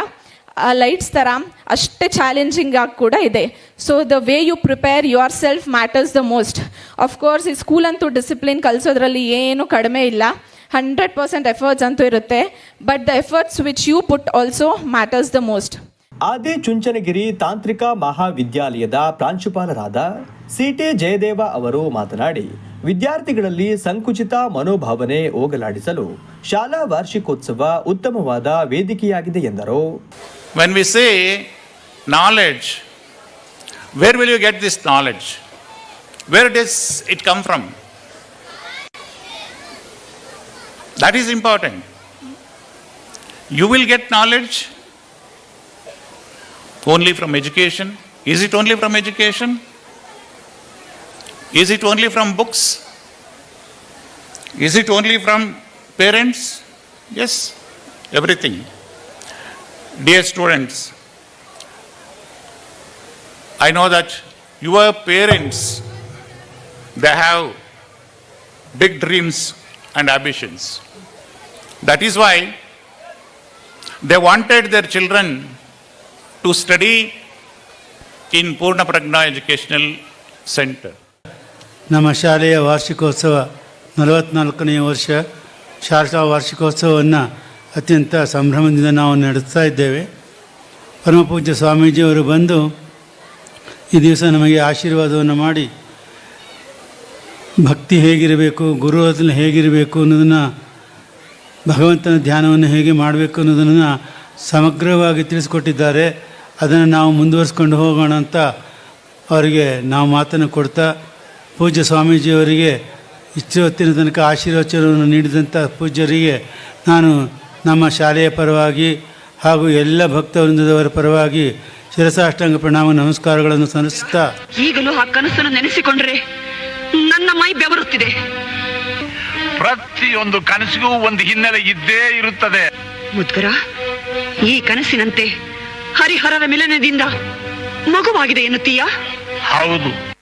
ಆ ಲೈಟ್ಸ್ ಥರ ಅಷ್ಟೇ ಚಾಲೆಂಜಿಂಗ್ ಆಗಿ ಕೂಡ ಇದೆ. So the way you prepare yourself matters the most of course ಈ ಸ್ಕೂಲ್ ಅಂತೂ ಡಿಸಿಪ್ಲಿನ್ ಕಲಿಸೋದ್ರಲ್ಲಿ ಏನು ಕಡಿಮೆ ಇಲ್ಲ. ಹಂಡ್ರೆಡ್ ಪರ್ಸೆಂಟ್ ಎಫರ್ಟ್ಸ್ ಅಂತೂ ಇರುತ್ತೆ. But the efforts which you put also matters the most Adi Chunchanagiri ತಾಂತ್ರಿಕ ಮಹಾವಿದ್ಯಾಲಯದ ಪ್ರಾಂಶುಪಾಲರಾದ ಸಿ ಟಿ ಜಯದೇವ ಅವರು ಮಾತನಾಡಿ ವಿದ್ಯಾರ್ಥಿಗಳಲ್ಲಿ ಸಂಕುಚಿತ ಮನೋಭಾವನೆ ಹೋಗಲಾಡಿಸಲು ಶಾಲಾ ವಾರ್ಷಿಕೋತ್ಸವ ಉತ್ತಮವಾದ ವೇದಿಕೆಯಾಗಿದೆ ಎಂದರು. When we say knowledge where will you get this knowledge Where does it come from that is important you will get knowledge only from education is it only from education? Is it only from books? Is it only from parents? Yes, everything. Dear students, I know that your parents they have big dreams and ambitions. That is why they wanted their children to study in Purna Pragna Educational Center. ನಮ್ಮ ಶಾಲೆಯ ವಾರ್ಷಿಕೋತ್ಸವ ನಲವತ್ತ್ನಾಲ್ಕನೆಯ ವರ್ಷ ಶಾರದಾ ವಾರ್ಷಿಕೋತ್ಸವವನ್ನು ಅತ್ಯಂತ ಸಂಭ್ರಮದಿಂದ ನಾವು ನಡೆಸ್ತಾ ಇದ್ದೇವೆ. ಪರಮಪೂಜ್ಯ ಸ್ವಾಮೀಜಿಯವರು ಬಂದು ಈ ದಿವಸ ನಮಗೆ ಆಶೀರ್ವಾದವನ್ನು ಮಾಡಿ ಭಕ್ತಿ ಹೇಗಿರಬೇಕು ಗುರುವಲ್ಲಿ ಹೇಗಿರಬೇಕು ಅನ್ನೋದನ್ನು, ಭಗವಂತನ ಧ್ಯಾನವನ್ನು ಹೇಗೆ ಮಾಡಬೇಕು ಅನ್ನೋದನ್ನು ಸಮಗ್ರವಾಗಿ ತಿಳಿಸ್ಕೊಟ್ಟಿದ್ದಾರೆ. ಅದನ್ನು ನಾವು ಮುಂದುವರಿಸ್ಕೊಂಡು ಹೋಗೋಣ ಅಂತ ಅವರಿಗೆ ನಾವು ಮಾತನ್ನು ಕೊಡ್ತಾ ಪೂಜ್ಯ ಸ್ವಾಮೀಜಿಯವರಿಗೆ ಇಷ್ಟು ಹೊತ್ತಿನ ತನಕ ಆಶೀರ್ವಚನವನ್ನು ನೀಡಿದಂಥ ಪೂಜ್ಯರಿಗೆ ನಾನು ನಮ್ಮ ಶಾಲೆಯ ಪರವಾಗಿ ಹಾಗೂ ಎಲ್ಲ ಭಕ್ತವೃಂದದವರ ಪರವಾಗಿ ಶಿರಸಾಷ್ಟಾಂಗ ಪ್ರಣಾಮ ನಮಸ್ಕಾರಗಳನ್ನು ಸಲ್ಲಿಸುತ್ತಾ ಈಗಲೂ ಆ ಕನಸನ್ನು ನೆನೆಸಿಕೊಂಡ್ರೆ ನನ್ನ ಮೈ ಬೆವರುತ್ತಿದೆ. ಪ್ರತಿಯೊಂದು ಕನಸಿಗೂ ಒಂದು ಹಿನ್ನೆಲೆ ಇದ್ದೇ ಇರುತ್ತದೆ. ಮುದ್ಗರ ಈ ಕನಸಿನಂತೆ ಹರಿಹರರ ಮಿಲನದಿಂದ ಮಗುವಾಗಿದೆ ಎನ್ನುತ್ತೀಯಾ? ಹೌದು.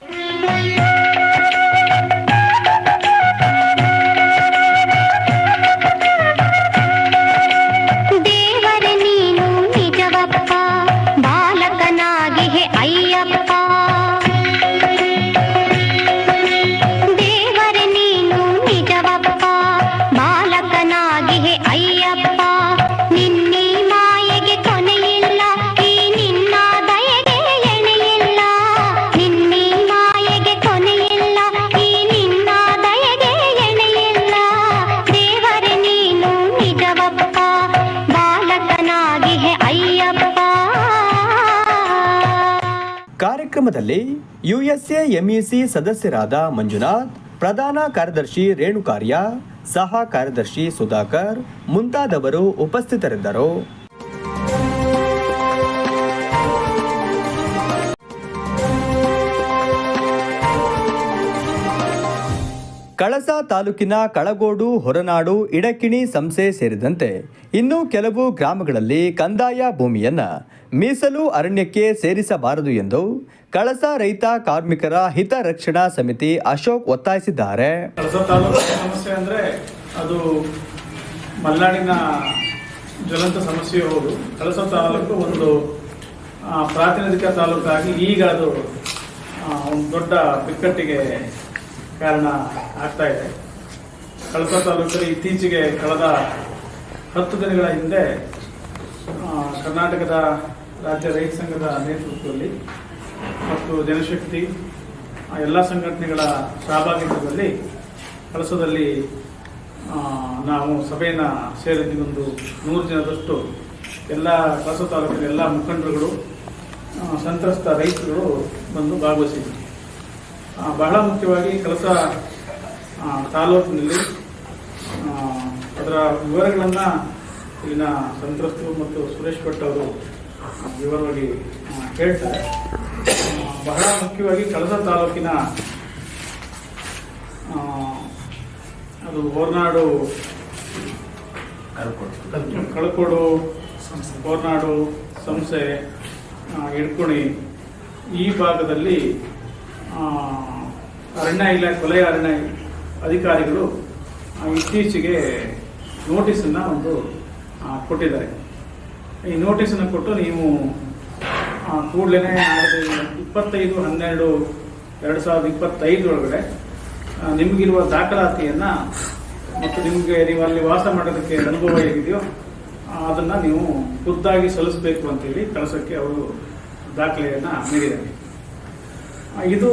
ಕಾರ್ಯಕ್ರಮದಲ್ಲಿ ಯುಎಸ್ಎ ಎಂಇಸಿ ಸದಸ್ಯರಾದ ಮಂಜುನಾಥ್, ಪ್ರಧಾನ ಕಾರ್ಯದರ್ಶಿ ರೇಣುಕಾರ್ಯ, ಸಹ ಕಾರ್ಯದರ್ಶಿ ಸುಧಾಕರ್ ಮುಂತಾದವರು ಉಪಸ್ಥಿತರಿದ್ದರು. ಕಳಸ ತಾಲೂಕಿನ ಕಳಗೋಡು, ಹೊರನಾಡು, ಇಡಕಿಣಿ ಸಂಸೆ ಸೇರಿದಂತೆ ಇನ್ನೂ ಕೆಲವು ಗ್ರಾಮಗಳಲ್ಲಿ ಕಂದಾಯ ಭೂಮಿಯನ್ನ ಮೀಸಲು ಅರಣ್ಯಕ್ಕೆ ಸೇರಿಸಬಾರದು ಎಂದು ಕಳಸ ರೈತ ಕಾರ್ಮಿಕರ ಹಿತರಕ್ಷಣಾ ಸಮಿತಿ ಅಶೋಕ್ ಒತ್ತಾಯಿಸಿದ್ದಾರೆ. ಕಳಸ ತಾಲೂಕು ಸಮಸ್ಯೆ ಅಂದರೆ ಅದು ಮಲ್ನಾಡಿನ ಜ್ವಲಂತ ಸಮಸ್ಯೆ ಹೌದು. ಕಳಸ ತಾಲೂಕು ಒಂದು ಪ್ರಾತಿನಿಧಿಕ ತಾಲೂಕಾಗಿ ಈಗ ಅದು ಒಂದು ದೊಡ್ಡ ಬಿಕ್ಕಟ್ಟಿಗೆ ಕಾರಣ ಆಗ್ತಾ ಇದೆ. ಕಳಸ ತಾಲೂಕಲ್ಲಿ ಇತ್ತೀಚೆಗೆ ಕಳೆದ ಹತ್ತು ದಿನಗಳ ಹಿಂದೆ ಕರ್ನಾಟಕದ ರಾಜ್ಯ ರೈತ ಸಂಘದ ನೇತೃತ್ವದಲ್ಲಿ ಮತ್ತು ಜನಶಕ್ತಿ ಎಲ್ಲ ಸಂಘಟನೆಗಳ ಸಹಭಾಗಿತ್ವದಲ್ಲಿ ಕೆಲಸದಲ್ಲಿ ನಾವು ಸಭೆಯನ್ನು ಸೇರಿದ್ದು ಒಂದು ನೂರು ಜನದಷ್ಟು ಎಲ್ಲ ಕಳಸ ತಾಲೂಕಿನ ಎಲ್ಲ ಮುಖಂಡರುಗಳು ಸಂತ್ರಸ್ತ ರೈತರು ಬಂದು ಭಾಗವಹಿಸಿದ್ದರು. ಆ, ಬಹಳ ಮುಖ್ಯವಾಗಿ ಕೆಲಸ ತಾಲೂಕಿನಲ್ಲಿ ಅದರ ವಿವರಗಳನ್ನು ಇಲ್ಲಿನ ಸಂತ್ರಸ್ತರು ಮತ್ತು ಸುರೇಶ್ ಭಟ್ ಅವರು ವಿವರವಾಗಿ ಹೇಳ್ತಾರೆ. ಬಹಳ ಮುಖ್ಯವಾಗಿ ಕಳಸ ತಾಲೂಕಿನ ಅದು ಹೋರ್ನಾಡು ಕಳಕೋಡು. ಹೋರ್ನಾಡು ಸಂಸೆ ಆ, ಇಡ್ಕುಣಿ ಈ ಭಾಗದಲ್ಲಿ ಅರಣ್ಯ ಇಲಾಖೆ ವಲಯ ಅರಣ್ಯ ಅಧಿಕಾರಿಗಳು ಇತ್ತೀಚೆಗೆ ನೋಟಿಸನ್ನು ಒಂದು ಕೊಟ್ಟಿದ್ದಾರೆ. ಈ ನೋಟಿಸನ್ನು ಕೊಟ್ಟು ನೀವು ಕೂಡಲೇ ಇಪ್ಪತ್ತೈದು, ಹನ್ನೆರಡು, ಎರಡು ಸಾವಿರದ ಇಪ್ಪತ್ತೈದರೊಳಗಡೆ ನಿಮಗಿರುವ ದಾಖಲಾತಿಯನ್ನು ಮತ್ತು ನಿಮಗೆ ನೀವು ಅಲ್ಲಿ ವಾಸ ಮಾಡೋದಕ್ಕೆ ಅನುಭವ ಹೇಗಿದೆಯೋ ಅದನ್ನು ನೀವು ಖುದ್ದಾಗಿ ಸಲ್ಲಿಸಬೇಕು ಅಂತೇಳಿ ಕಳಸಕ್ಕೆ ಅವರು ದಾಖಲೆಯನ್ನು ನೀಡಿದ್ದಾರೆ. ಇದು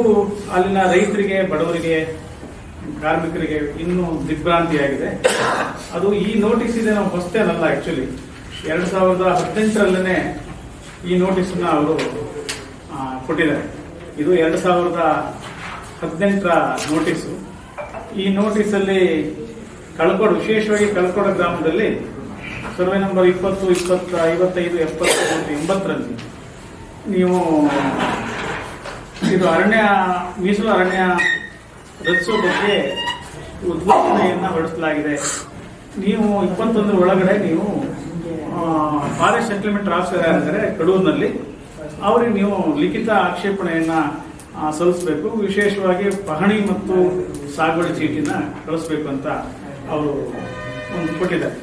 ಅಲ್ಲಿನ ರೈತರಿಗೆ, ಬಡವರಿಗೆ, ಕಾರ್ಮಿಕರಿಗೆ ಇನ್ನೂ ದಿಗ್ಭ್ರಾಂತಿಯಾಗಿದೆ. ಅದು ಈ ನೋಟಿಸ್ ಇದೆ ನಾವು ಹೊಸ್ತೇನಲ್ಲ ಆ್ಯಕ್ಚುಲಿ ಎರಡು ಸಾವಿರದ ಹದಿನೆಂಟರಲ್ಲೇ ಈ ನೋಟಿಸನ್ನ ಅವರು ಕೊಟ್ಟಿದ್ದಾರೆ. ಇದು ಎರಡು ಸಾವಿರದ ಹದಿನೆಂಟರ ನೋಟಿಸು. ಈ ನೋಟಿಸಲ್ಲಿ ಕಳ್ಕೋಡು, ವಿಶೇಷವಾಗಿ ಕಳ್ಕೋಡ ಗ್ರಾಮದಲ್ಲಿ ಸರ್ವೆ ನಂಬರ್ ಇಪ್ಪತ್ತು ಇಪ್ಪತ್ತ ಐವತ್ತೈದು ಎಪ್ಪತ್ತು ಮತ್ತು ಎಂಬತ್ತರಲ್ಲಿ ನೀವು ಇದು ಅರಣ್ಯ, ಮೀಸಲು ಅರಣ್ಯ ರಚಿಸುವ ಬಗ್ಗೆ ಉದ್ಘೋಷಣೆಯನ್ನು ಹೊರಡಿಸಲಾಗಿದೆ. ನೀವು ಇಪ್ಪತ್ತೊಂದರ ಒಳಗಡೆ ನೀವು ಫಾರೆಸ್ಟ್ ಸೆಟಲ್ಮೆಂಟ್ ಆಫೀಸರ್ ಅಂದರೆ ಕಡೂರಿನಲ್ಲಿ, ಅವರಿಗೆ ನೀವು ಲಿಖಿತ ಆಕ್ಷೇಪಣೆಯನ್ನ ಸಲ್ಲಿಸಬೇಕು. ವಿಶೇಷವಾಗಿ ಪಹಣಿ ಮತ್ತು ಸಾಗುವಳಿ ಚೀಟಿನ ಕಳಿಸ್ಬೇಕು ಅಂತ ಅವರು ಕೊಟ್ಟಿದ್ದಾರೆ.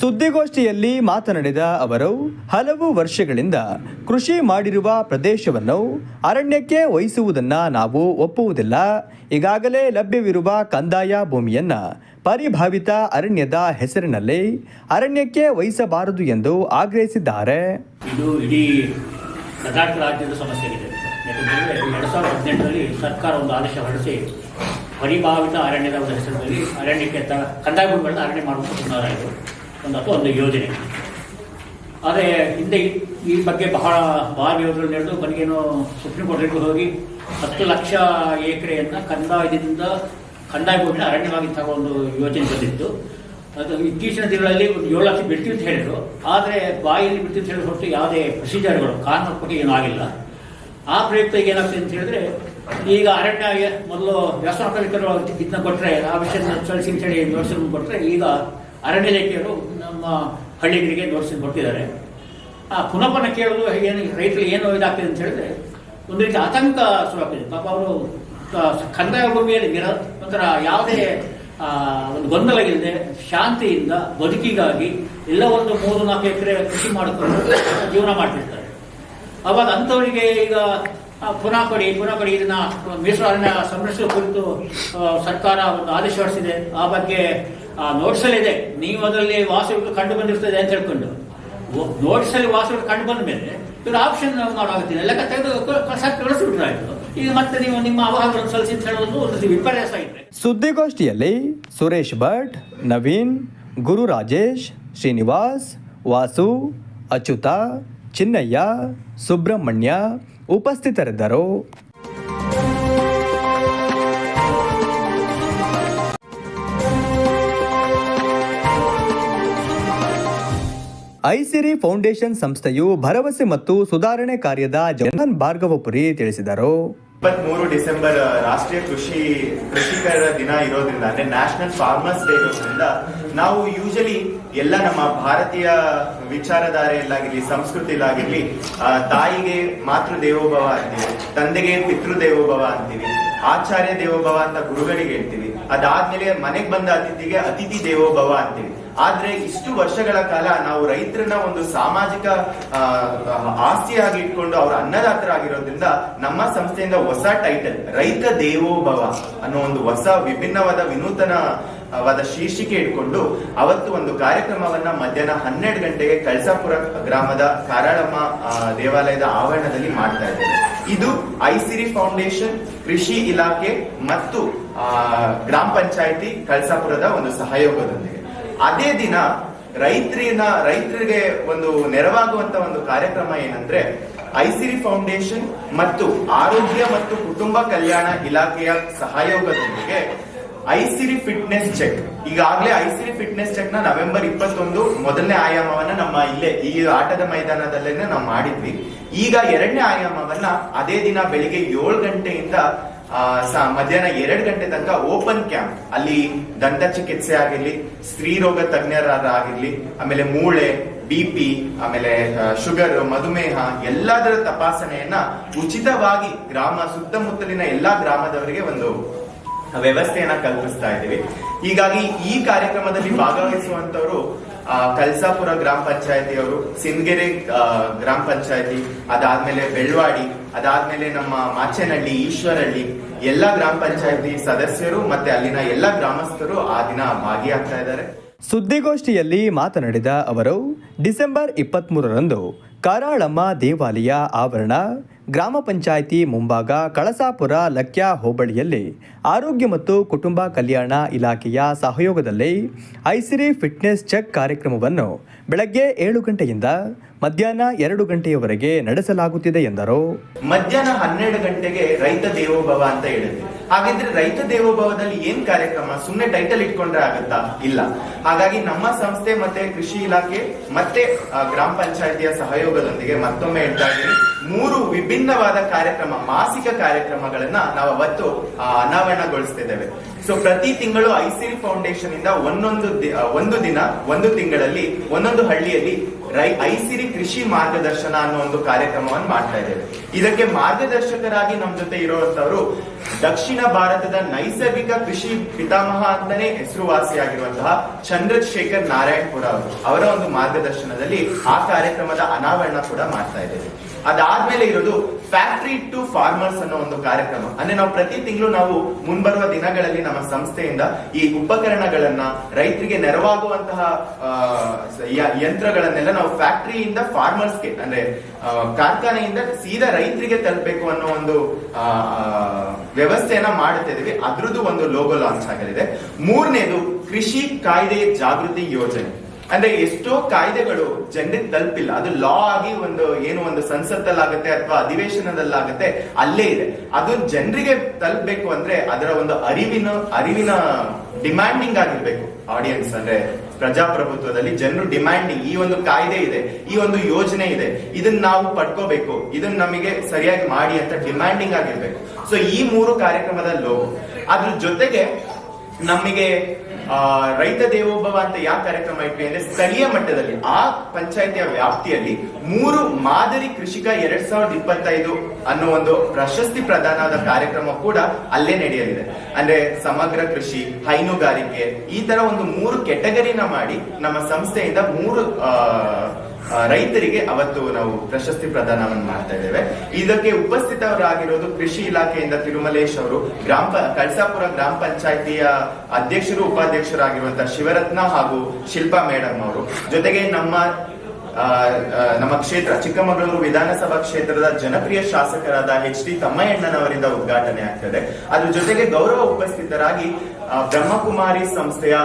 ಸುದ್ದಿಗೋಷ್ಠಿಯಲ್ಲಿ ಮಾತನಾಡಿದ ಅವರು, ಹಲವು ವರ್ಷಗಳಿಂದ ಕೃಷಿ ಮಾಡಿರುವ ಪ್ರದೇಶವನ್ನು ಅರಣ್ಯಕ್ಕೆ ವಹಿಸುವುದನ್ನು ನಾವು ಒಪ್ಪುವುದಿಲ್ಲ. ಈಗಾಗಲೇ ಲಭ್ಯವಿರುವ ಕಂದಾಯ ಭೂಮಿಯನ್ನು ಪರಿಭಾವಿತ ಅರಣ್ಯದ ಹೆಸರಿನಲ್ಲಿ ಅರಣ್ಯಕ್ಕೆ ವಹಿಸಬಾರದು ಎಂದು ಆಗ್ರಹಿಸಿದ್ದಾರೆ. ಇದು ಇಡೀ ಲಡಾಖ್ ರಾಜ್ಯದ ಸಮಸ್ಯೆ ಯಾಕಂದರೆ ಸಾವಿರದ ಹದಿನೆಂಟರಲ್ಲಿ ಸರ್ಕಾರ ಒಂದು ಆದೇಶ ಹೊರಡಿಸಿ ಪರಿಭಾವಿತ ಅರಣ್ಯದ ಒಂದು ಹೆಸರಿನಲ್ಲಿ ಅರಣ್ಯಕ್ಕೆ ಕಂದಾಯ ಭೂಮಿಗಳನ್ನ ಅರಣ್ಯ ಮಾಡುವಂಥ ಇದು ಒಂದು ಒಂದು ಯೋಜನೆ. ಆದರೆ ಹಿಂದೆ ಈ- ಬಗ್ಗೆ ಬಹಳ ಬಹಳ ಯೋಜನೆ ನಡೆದು ಮನೆಗೇನು ಸುಪ್ರೀಂ ಕೋರ್ಟ್ಗೆ ಹೋಗಿ ಹತ್ತು ಲಕ್ಷ ಎಕರೆಯನ್ನು ಕಂದಾಯದಿಂದ ಕಂದಾಯ ಭೂಮಿನ ಅರಣ್ಯವಾಗಿ ಒಂದು ಯೋಜನೆ ಬಂದಿತ್ತು. ಅದು ಇತ್ತೀಚಿನ ದಿನಗಳಲ್ಲಿ ಒಂದು ಏಳು ಲಕ್ಷ ಬಿಡ್ತೀವಿ ಅಂತ ಹೇಳಿದರು. ಆದರೆ ಬಾಯಲ್ಲಿ ಬಿಡ್ತೀವಿ ಅಂತ ಹೇಳಿ ಹೊರತು ಯಾವುದೇ ಪ್ರೊಸೀಜರ್ಗಳು, ಕಾನೂನು ಏನೂ ಆಗಿಲ್ಲ. ಆ ಪ್ರಯುಕ್ತ ಈಗ ಏನಾಗ್ತದೆ ಅಂತ ಹೇಳಿದ್ರೆ ಈಗ ಅರಣ್ಯ ಮೊದಲು ವ್ಯವಸ್ಥಾಪಕರು ಇದನ್ನ ಕೊಟ್ಟರೆ ಆ ವಿಷಯ ಸಲ್ಲಿಸಿ ಅಂತ ಹೇಳಿ ಕೊಟ್ಟರೆ ಈಗ ಅರಣ್ಯ ಇಲಾಖೆಯವರು ನಮ್ಮ ಹಳ್ಳಿಗರಿಗೆ ನೋಟಿಸ್ ಕೊಟ್ಟಿದ್ದಾರೆ. ಆ ಪುನಪನ ಕೇಳಲು ಏನು ರೈತರು ಏನು ಇದಾಗ್ತದೆ ಅಂತ ಹೇಳಿದ್ರೆ ಒಂದು ರೀತಿ ಆತಂಕ ಶುರುವಾಗ್ತದೆ ಪಾಪ ಅವರು ಕಂದಾಯ ಭೂಮಿಯಲ್ಲಿ ನಿರ ಒಂಥರ ಯಾವುದೇ ಒಂದು ಗೊಂದಲ ಇಲ್ಲದೆ ಶಾಂತಿಯಿಂದ ಬದುಕಿಗಾಗಿ ಎಲ್ಲ ಒಂದು ಮೂರು ನಾಲ್ಕು ಎಕರೆ ಕೃಷಿ ಮಾಡಿಕೊಂಡು ಜೀವನ ಮಾಡ್ತಿರ್ತಾರೆ. ಅವಾಗ ಅಂಥವರಿಗೆ ಈಗ ಪುನಃ ಕೊಡಿ ಪುನಃ ಕೊಡಿ, ಇದನ್ನ ಮೀಸಲು ಅರಣ್ಯ ಸಂರಕ್ಷಿಸುವ ಕುರಿತು ಸರ್ಕಾರ ಒಂದು ಆದೇಶ ಹೊರಡಿಸಿದೆ. ಆ ಬಗ್ಗೆ ನೋಟ್ಸಲ್ಲಿದೆ ನೀವು ಅದರಲ್ಲಿ ವಾಸಗಳು ಕಂಡು ಬಂದಿರ್ತದೆ ಅಂತ ಹೇಳ್ಕೊಂಡು. ನೋಟ್ಸಲ್ಲಿ ವಾಸು ಕಂಡು ಬಂದ ಮೇಲೆ ಇವರು ಆಪ್ಷನ್ ಮಾಡೋಗುತ್ತೀನಿ ಲೆಕ್ಕ ತೆಗೆದು ಕಳ್ಸ- ಕಳಿಸ್ಬಿಟ್ರೆ ಈಗ ಮತ್ತೆ ನೀವು ನಿಮ್ಮ ಅವಾಹಗಳನ್ನು ಸಲ್ಲಿಸಿ ಅಂತ ಹೇಳೋದು ಒಂದು ವಿಪರ್ಯಾಸ ಇದೆ ಸುದ್ದಿಗೋಷ್ಠಿಯಲ್ಲಿ ಸುರೇಶ್ ಭಟ್, ನವೀನ್, ಗುರು ರಾಜೇಶ್, ಶ್ರೀನಿವಾಸ್, ವಾಸು, ಅಚ್ಯುತ, ಚಿನ್ನಯ್ಯ, ಸುಬ್ರಹ್ಮಣ್ಯ ಉಪಸ್ಥಿತರಿದ್ದರು. ಐಸಿರಿ ಫೌಂಡೇಶನ್ ಸಂಸ್ಥೆಯು ಭರವಸೆ ಮತ್ತು ಸುಧಾರಣೆ ಕಾರ್ಯದ ಜಗನ್ ಭಾರ್ಗವಪುರಿ ತಿಳಿಸಿದರು. ಇಪ್ಪತ್ಮೂರು ಡಿಸೆಂಬರ್ ರಾಷ್ಟ್ರೀಯ ಕೃಷಿ, ಕೃಷಿಕರ ದಿನ ಇರೋದ್ರಿಂದ, ಅಂದ್ರೆ ನ್ಯಾಷನಲ್ ಫಾರ್ಮರ್ಸ್ ಡೇ ಇರೋದ್ರಿಂದ, ನಾವು ಯೂಶಲಿ ಎಲ್ಲ ನಮ್ಮ ಭಾರತೀಯ ವಿಚಾರಧಾರೆಯಲ್ಲಾಗಿರ್ಲಿ ಸಂಸ್ಕೃತಿಲಾಗಿರ್ಲಿ ತಾಯಿಗೆ ಮಾತೃ ದೇವೋಭವ ಅಂತೀವಿ, ತಂದೆಗೆ ಪಿತೃ ದೇವೋಭವ ಅಂತೀವಿ, ಆಚಾರ್ಯ ದೇವೋಭವ ಅಂತ ಗುರುಗಳಿಗೆ ಹೇಳ್ತೀವಿ, ಅದಾದ್ಮೇಲೆ ಮನೆಗೆ ಬಂದ ಅತಿಥಿಗೆ ಅತಿಥಿ ದೇವೋಭವ ಅಂತೀವಿ. ಆದ್ರೆ ಇಷ್ಟು ವರ್ಷಗಳ ಕಾಲ ನಾವು ರೈತರನ್ನ ಒಂದು ಸಾಮಾಜಿಕ ಆಸ್ತಿಯಾಗಿ ಇಟ್ಕೊಂಡು ಅವರ ಅನ್ನದಾತರಾಗಿರೋದ್ರಿಂದ ನಮ್ಮ ಸಂಸ್ಥೆಯಿಂದ ಹೊಸ ಟೈಟಲ್ ರೈತ ದೇವೋಭವ ಅನ್ನೋ ಒಂದು ಹೊಸ ವಿಭಿನ್ನವಾದ ವಿನೂತನ ವಾದ ಶೀರ್ಷಿಕೆ ಇಟ್ಕೊಂಡು ಅವತ್ತು ಒಂದು ಕಾರ್ಯಕ್ರಮವನ್ನ ಮಧ್ಯಾಹ್ನ ಹನ್ನೆರಡು ಗಂಟೆಗೆ ಕಳಸಾಪುರ ಗ್ರಾಮದ ಕಾರಾಳಮ್ಮ ದೇವಾಲಯದ ಆವರಣದಲ್ಲಿ ಮಾಡ್ತಾ ಇದ್ದೇವೆ. ಇದು ಐಸಿರಿ ಫೌಂಡೇಶನ್, ಕೃಷಿ ಇಲಾಖೆ ಮತ್ತು ಗ್ರಾಮ ಪಂಚಾಯಿತಿ ಕಳಸಾಪುರದ ಒಂದು ಸಹಯೋಗದೊಂದಿಗೆ. ಅದೇ ದಿನ ರೈತರಿನ, ರೈತರಿಗೆ ಒಂದು ನೆರವಾಗುವಂತ ಒಂದು ಕಾರ್ಯಕ್ರಮ ಏನಂದ್ರೆ ಐಸಿರಿ ಫೌಂಡೇಶನ್ ಮತ್ತು ಆರೋಗ್ಯ ಮತ್ತು ಕುಟುಂಬ ಕಲ್ಯಾಣ ಇಲಾಖೆಯ ಸಹಯೋಗದೊಂದಿಗೆ ಐಸಿರಿ ಫಿಟ್ನೆಸ್ ಚೆಕ್. ಈಗಾಗಲೇ ಐಸಿರಿ ಫಿಟ್ನೆಸ್ ಚೆಕ್ನ ನವೆಂಬರ್ ಇಪ್ಪತ್ತೊಂದು ಮೊದಲನೇ ಆಯಾಮವನ್ನ ನಮ್ಮ ಇಲ್ಲೇ ಈ ಆಟದ ಮೈದಾನದಲ್ಲೇನೆ ನಾವು ಮಾಡಿದ್ವಿ. ಈಗ ಎರಡನೇ ಆಯಾಮವನ್ನ ಅದೇ ದಿನ ಬೆಳಿಗ್ಗೆ ಏಳು ಗಂಟೆಯಿಂದ ಮಧ್ಯಾಹ್ನ ಎರಡು ಗಂಟೆ ತನಕ ಓಪನ್ ಕ್ಯಾಂಪ್ ಅಲ್ಲಿ ದಂತ ಚಿಕಿತ್ಸೆ ಆಗಿರ್ಲಿ, ಸ್ತ್ರೀ ರೋಗ ತಜ್ಞರಾಗಿರ್ಲಿ ಆಮೇಲೆ ಮೂಳೆ ಬಿ ಪಿ ಆಮೇಲೆ ಶುಗರ್ ಮಧುಮೇಹ, ಎಲ್ಲದರ ತಪಾಸಣೆಯನ್ನ ಉಚಿತವಾಗಿ ಗ್ರಾಮ, ಸುತ್ತಮುತ್ತಲಿನ ಎಲ್ಲಾ ಗ್ರಾಮದವರಿಗೆ ಒಂದು ವ್ಯವಸ್ಥೆಯನ್ನ ಕಲ್ಪಿಸ್ತಾ ಇದ್ದೀವಿ. ಹೀಗಾಗಿ ಈ ಕಾರ್ಯಕ್ರಮದಲ್ಲಿ ಭಾಗವಹಿಸುವಂತವರು ಕಲ್ಸಾಪುರ ಗ್ರಾಮ ಪಂಚಾಯತಿಯವರು, ಸಿಂದಗೆರೆ ಗ್ರಾಮ ಪಂಚಾಯತಿ, ಅದಾದ್ಮೇಲೆ ಬೆಳ್ವಾಡಿ ಅದಾದ್ಮೇಲೆ ನಮ್ಮ ಮಾಚೇನಹಳ್ಳಿ, ಈಶ್ವರಹಳ್ಳಿ ಎಲ್ಲ ಗ್ರಾಮ ಪಂಚಾಯತಿ ಸದಸ್ಯರು ಮತ್ತೆ ಅಲ್ಲಿನ ಎಲ್ಲ ಗ್ರಾಮಸ್ಥರು ಆ ದಿನ ಭಾಗಿಯಾಗ್ತಾ ಇದ್ದಾರೆ. ಸುದ್ದಿಗೋಷ್ಠಿಯಲ್ಲಿ ಮಾತನಾಡಿದ ಅವರು, ಡಿಸೆಂಬರ್ ಇಪ್ಪತ್ತ್ಮೂರರಂದು ಕಾರಾಳಮ್ಮ ದೇವಾಲಯ ಆವರಣ, ಗ್ರಾಮ ಪಂಚಾಯಿತಿ ಮುಂಭಾಗ ಕಳಸಾಪುರ ಲಕ್ಯ ಹೋಬಳಿಯಲ್ಲಿ ಆರೋಗ್ಯ ಮತ್ತು ಕುಟುಂಬ ಕಲ್ಯಾಣ ಇಲಾಖೆಯ ಸಹಯೋಗದಲ್ಲಿ ಐಸಿರಿ ಫಿಟ್ನೆಸ್ ಚೆಕ್ ಕಾರ್ಯಕ್ರಮವನ್ನು ಬೆಳಗ್ಗೆ ಏಳು ಗಂಟೆಯಿಂದ ಮಧ್ಯಾಹ್ನ ಎರಡು ಗಂಟೆಯವರೆಗೆ ನಡೆಸಲಾಗುತ್ತಿದೆ ಎಂದರು. ಮಧ್ಯಾಹ್ನ ಹನ್ನೆರಡು ಗಂಟೆಗೆ ರೈತ ದೇವೋಭವ ಅಂತ ಹೇಳಿದ್ವಿ ಹಾಗಿದ್ರೆ ರೈತ ದೇವೋಭವದಲ್ಲಿ ಏನ್ ಕಾರ್ಯಕ್ರಮ? ಸುಮ್ಮನೆ ಟೈಟಲ್ ಇಟ್ಕೊಂಡ್ರೆ ಆಗುತ್ತಾ? ಇಲ್ಲ. ಹಾಗಾಗಿ ನಮ್ಮ ಸಂಸ್ಥೆ ಮತ್ತೆ ಕೃಷಿ ಇಲಾಖೆ ಮತ್ತೆ ಗ್ರಾಮ ಪಂಚಾಯತಿಯ ಸಹಯೋಗದೊಂದಿಗೆ ಮತ್ತೊಮ್ಮೆ ಹೇಳ್ತಾ ಇದ್ದೀವಿ ಮೂರು ವಿಭಿನ್ನವಾದ ಕಾರ್ಯಕ್ರಮ, ಮಾಸಿಕ ಕಾರ್ಯಕ್ರಮಗಳನ್ನ ನಾವು ಅವತ್ತು ಅನಾವರಣಗೊಳಿಸ್ತಿದ್ದೇವೆ. ಸೊ ಪ್ರತಿ ತಿಂಗಳು ಐಸಿಲ್ ಫೌಂಡೇಶನ್ ಇಂದ ಒಂದೊಂದು ಒಂದು ದಿನ, ಒಂದು ತಿಂಗಳಲ್ಲಿ, ಒಂದೊಂದು ಹಳ್ಳಿಯಲ್ಲಿ ಐಸಿರಿ ಕೃಷಿ ಮಾರ್ಗದರ್ಶನ ಅನ್ನೋ ಒಂದು ಕಾರ್ಯಕ್ರಮವನ್ನು ಮಾಡ್ತಾ ಇದ್ದೇವೆ. ಇದಕ್ಕೆ ಮಾರ್ಗದರ್ಶಕರಾಗಿ ನಮ್ಮ ಜೊತೆ ಇರುವಂತವರು ದಕ್ಷಿಣ ಭಾರತದ ನೈಸರ್ಗಿಕ ಕೃಷಿ ಪಿತಾಮಹ ಅಂತಲೇ ಹೆಸರುವಾಸಿಯಾಗಿರುವಂತಹ ಚಂದ್ರಶೇಖರ್ ನಾರಾಯಣಪುರ ಅವರು. ಅವರ ಒಂದು ಮಾರ್ಗದರ್ಶನದಲ್ಲಿ ಆ ಕಾರ್ಯಕ್ರಮದ ಅನಾವರಣ ಕೂಡ ಮಾಡ್ತಾ ಇದ್ದೇವೆ. ಅದಾದ್ಮೇಲೆ ಇರೋದು ಫ್ಯಾಕ್ಟ್ರಿ ಟು ಫಾರ್ಮರ್ಸ್ ಅನ್ನೋ ಒಂದು ಕಾರ್ಯಕ್ರಮ. ಅಂದ್ರೆ ನಾವು ಪ್ರತಿ ತಿಂಗಳು ನಾವು ಮುಂಬರುವ ದಿನಗಳಲ್ಲಿ ನಮ್ಮ ಸಂಸ್ಥೆಯಿಂದ ಈ ಉಪಕರಣಗಳನ್ನ ರೈತರಿಗೆ ನೆರವಾಗುವಂತಹ ಯಂತ್ರಗಳನ್ನೆಲ್ಲ ನಾವು ಫ್ಯಾಕ್ಟ್ರಿಯಿಂದ ಫಾರ್ಮರ್ಸ್ಗೆ ಅಂದ್ರೆ ಕಾರ್ಖಾನೆಯಿಂದ ಸೀದಾ ರೈತರಿಗೆ ತಲುಪಬೇಕು ಅನ್ನೋ ಒಂದು ವ್ಯವಸ್ಥೆಯನ್ನ ಮಾಡುತ್ತಿದ್ದೀವಿ ಅದ್ರದ್ದು ಒಂದು ಲೋಗೋ ಲಾಂಚ್ ಆಗಲಿದೆ. ಮೂರನೇದು ಕೃಷಿ ಕಾಯ್ದೆ ಜಾಗೃತಿ ಯೋಜನೆ. ಅಂದ್ರೆ ಎಷ್ಟೋ ಕಾಯ್ದೆಗಳು ಜನರಿಗೆ ತಲುಪಿಲ್ಲ. ಅದು ಲಾ ಆಗಿ ಒಂದು ಏನು ಒಂದು ಸಂಸತ್ತಲ್ಲಾಗುತ್ತೆ ಅಥವಾ ಅಧಿವೇಶನದಲ್ಲಾಗುತ್ತೆ, ಅಲ್ಲೇ ಇದೆ. ಅದು ಜನರಿಗೆ ತಲುಪಬೇಕು ಅಂದ್ರೆ ಅದರ ಒಂದು ಅರಿವಿನ ಅರಿವಿನ ಡಿಮ್ಯಾಂಡಿಂಗ್ ಆಗಿರ್ಬೇಕು. ಆಡಿಯನ್ಸ್ ಅಂದ್ರೆ ಪ್ರಜಾಪ್ರಭುತ್ವದಲ್ಲಿ ಜನರು ಡಿಮ್ಯಾಂಡಿಂಗ್ ಈ ಒಂದು ಕಾಯ್ದೆ ಇದೆ, ಈ ಒಂದು ಯೋಜನೆ ಇದೆ. ಇದನ್ನ ನಾವು ಪಡ್ಕೋಬೇಕು. ಇದನ್ನ ನಮಗೆ ಸರಿಯಾಗಿ ಮಾಡಿ ಅಂತ ಡಿಮ್ಯಾಂಡಿಂಗ್ ಆಗಿರ್ಬೇಕು. ಸೊ ಈ ಮೂರು ಕಾರ್ಯಕ್ರಮದಲ್ಲೂ ಅದ್ರ ಜೊತೆಗೆ ನಮಗೆ ರೈತ ದೇವೋಭವ ಅಂತ ಯಾವ ಕಾರ್ಯಕ್ರಮ ಇಟ್ವಿ ಅಂದ್ರೆ ಸ್ಥಳೀಯ ಮಟ್ಟದಲ್ಲಿ, ಆ ಪಂಚಾಯತಿಯ ವ್ಯಾಪ್ತಿಯಲ್ಲಿ ಮೂರು ಮಾದರಿ ಕೃಷಿಕ ಎರಡ್ ಸಾವಿರದ ಇಪ್ಪತ್ತೈದು ಅನ್ನೋ ಒಂದು ಪ್ರಶಸ್ತಿ ಪ್ರದಾನದ ಕಾರ್ಯಕ್ರಮ ಕೂಡ ಅಲ್ಲೇ ನಡೆಯಲಿದೆ. ಅಂದ್ರೆ ಸಮಗ್ರ ಕೃಷಿ, ಹೈನುಗಾರಿಕೆ, ಈ ತರ ಒಂದು ಮೂರು ಕೆಟಗರಿನ ಮಾಡಿ ನಮ್ಮ ಸಂಸ್ಥೆಯಿಂದ ಮೂರು ರೈತರಿಗೆ ಅವತ್ತು ನಾವು ಪ್ರಶಸ್ತಿ ಪ್ರದಾನವನ್ನು ಮಾಡ್ತಾ ಇದ್ದೇವೆ. ಇದಕ್ಕೆ ಉಪಸ್ಥಿತರಾಗಿರೋದು ಕೃಷಿ ಇಲಾಖೆಯಿಂದ ತಿರುಮಲೇಶ್ ಅವರು. ಗ್ರಾಮ ಕಳಸಾಪುರ ಗ್ರಾಮ ಪಂಚಾಯಿತಿಯ ಅಧ್ಯಕ್ಷರು ಉಪಾಧ್ಯಕ್ಷರಾಗಿರುವಂತಹ ಶಿವರತ್ನ ಹಾಗೂ ಶಿಲ್ಪಾ ಮೇಡಮ್ ಅವರು. ಜೊತೆಗೆ ನಮ್ಮ ನಮ್ಮ ಕ್ಷೇತ್ರ, ಚಿಕ್ಕಮಗಳೂರು ವಿಧಾನಸಭಾ ಕ್ಷೇತ್ರದ ಜನಪ್ರಿಯ ಶಾಸಕರಾದ ಎಚ್ ಡಿ ತಮ್ಮಯ್ಯಣ್ಣನವರಿಂದ ಉದ್ಘಾಟನೆ ಆಗ್ತದೆ. ಅದ್ರ ಜೊತೆಗೆ ಗೌರವ ಉಪಸ್ಥಿತರಾಗಿ ಬ್ರಹ್ಮಕುಮಾರಿ ಸಂಸ್ಥೆಯ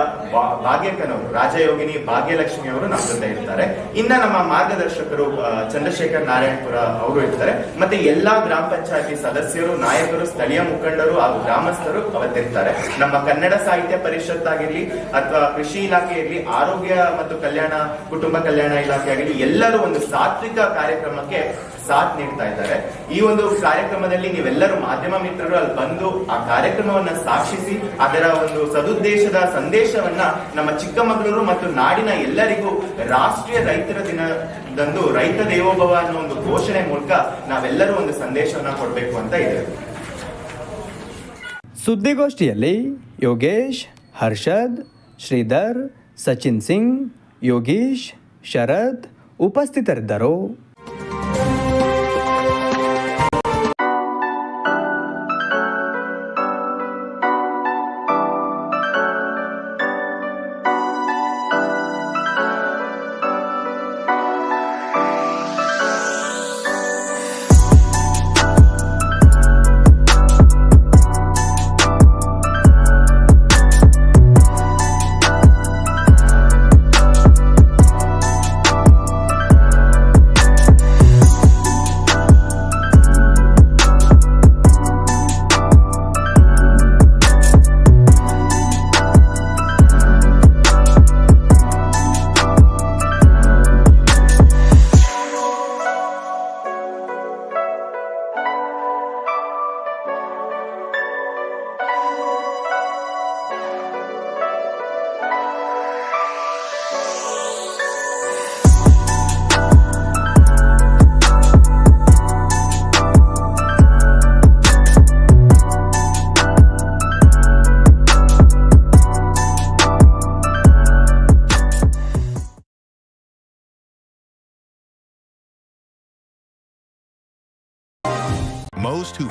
ಭಾಗ್ಯಕನವರು ರಾಜಯೋಗಿನಿ ಭಾಗ್ಯಲಕ್ಷ್ಮಿ ಅವರು ನಮ್ಮ ಜೊತೆ ಇರ್ತಾರೆ. ಇನ್ನ ನಮ್ಮ ಮಾರ್ಗದರ್ಶಕರು ಚಂದ್ರಶೇಖರ್ ನಾರಾಯಣಪುರ ಅವರು ಇರ್ತಾರೆ. ಮತ್ತೆ ಎಲ್ಲಾ ಗ್ರಾಮ ಪಂಚಾಯತಿ ಸದಸ್ಯರು, ನಾಯಕರು, ಸ್ಥಳೀಯ ಮುಖಂಡರು ಹಾಗೂ ಗ್ರಾಮಸ್ಥರು ಅವತ್ತಿರ್ತಾರೆ. ನಮ್ಮ ಕನ್ನಡ ಸಾಹಿತ್ಯ ಪರಿಷತ್ ಆಗಿರ್ಲಿ ಅಥವಾ ಕೃಷಿ ಇಲಾಖೆ ಆರೋಗ್ಯ ಮತ್ತು ಕಲ್ಯಾಣ, ಕುಟುಂಬ ಕಲ್ಯಾಣ ಇಲಾಖೆ ಆಗಿರ್ಲಿ ಎಲ್ಲರೂ ಒಂದು ಸಾತ್ವಿಕ ಕಾರ್ಯಕ್ರಮಕ್ಕೆ ಸಾಥ್ ನೀಡ್ತಾ ಇದ್ದಾರೆ. ಈ ಒಂದು ಕಾರ್ಯಕ್ರಮದಲ್ಲಿ ನೀವೆಲ್ಲರೂ ಮಾಧ್ಯಮ ಮಿತ್ರರು ಅಲ್ಲಿ ಬಂದು ಆ ಕಾರ್ಯಕ್ರಮವನ್ನ ಸಾಕ್ಷಿಸಿ, ಅದರ ಒಂದು ಸದುದ್ದೇಶದ ಸಂದೇಶವನ್ನ ನಮ್ಮ ಚಿಕ್ಕಮಗಳೂರು ಮತ್ತು ನಾಡಿನ ಎಲ್ಲರಿಗೂ ರಾಷ್ಟ್ರೀಯ ರೈತರ ದಿನದಂದು ರೈತ ದೇವೋಭವ ಅನ್ನೋ ಒಂದು ಘೋಷಣೆ ಮೂಲಕ ನಾವೆಲ್ಲರೂ ಒಂದು ಸಂದೇಶವನ್ನ ಕೊಡಬೇಕು ಅಂತ ಇದೆ. ಸುದ್ದಿಗೋಷ್ಠಿಯಲ್ಲಿ ಯೋಗೇಶ್, ಹರ್ಷದ್, ಶ್ರೀಧರ್, ಸಚಿನ್ ಸಿಂಗ್, ಯೋಗೀಶ್ ಶರತ್ ಉಪಸ್ಥಿತರಿದ್ದರು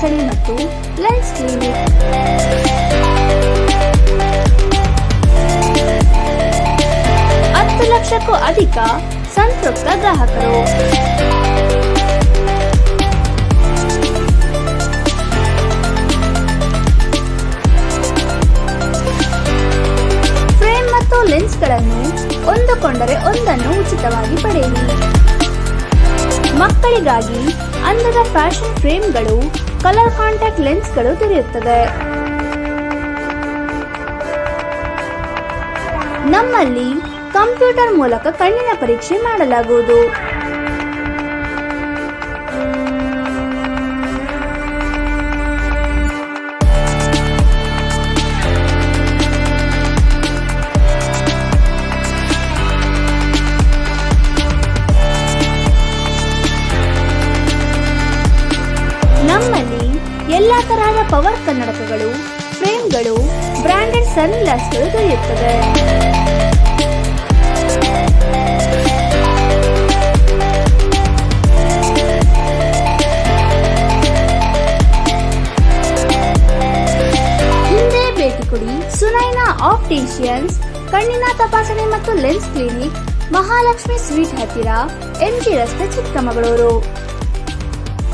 ತಪಾಸಣೆ ಮತ್ತು ಲೆನ್ಸ್ ಕ್ಲಿನಿಕ್ ಹತ್ತು ಲಕ್ಷಕ್ಕೂ ಅಧಿಕ ಸಂತೃಪ್ತ ಗ್ರಾಹಕರು. ಫ್ರೇಮ್ ಮತ್ತು ಲೆನ್ಸ್ಗಳನ್ನು ಒಂದುಕೊಂಡರೆ ಒಂದನ್ನು ಉಚಿತವಾಗಿ ಪಡೆಯಿರಿ ಮಕ್ಕಳಿಗಾಗಿ ಅಂದದ ಫ್ಯಾಷನ್ ಫ್ರೇಮ್ಗಳು ಕಲರ್ ಕಾಂಟ್ಯಾಕ್ಟ್ ಲೆನ್ಸ್ಗಳು ದೊರೆಯುತ್ತದೆ. ನಮ್ಮಲ್ಲಿ ಕಂಪ್ಯೂಟರ್ ಮೂಲಕ ಕಣ್ಣಿನ ಪರೀಕ್ಷೆ ಮಾಡಲಾಗುವುದು. ಪವರ್ ಕನ್ನಡಕಗಳು, ಫ್ರೇಮ್ಗಳು ಬ್ರಾಂಡೆಡ್ ಸನ್ ಗ್ಲಾಸ್ಗಳು ದೊರೆಯುತ್ತವೆ. ಹಿಂದೆ ಭೇಟಿ ಕೊಡಿ ಸುನೈನಾ ಆಪ್ಟಿಷಿಯನ್ಸ್, ಕಣ್ಣಿನ ತಪಾಸಣೆ ಮತ್ತು ಲೆನ್ಸ್ ಕ್ಲಿನಿಕ್, ಮಹಾಲಕ್ಷ್ಮಿ ಸ್ವೀಟ್ ಹತ್ತಿರ ಎಂಜಿ ರಸ್ತೆ ಚಿಕ್ಕಮಗಳೂರು.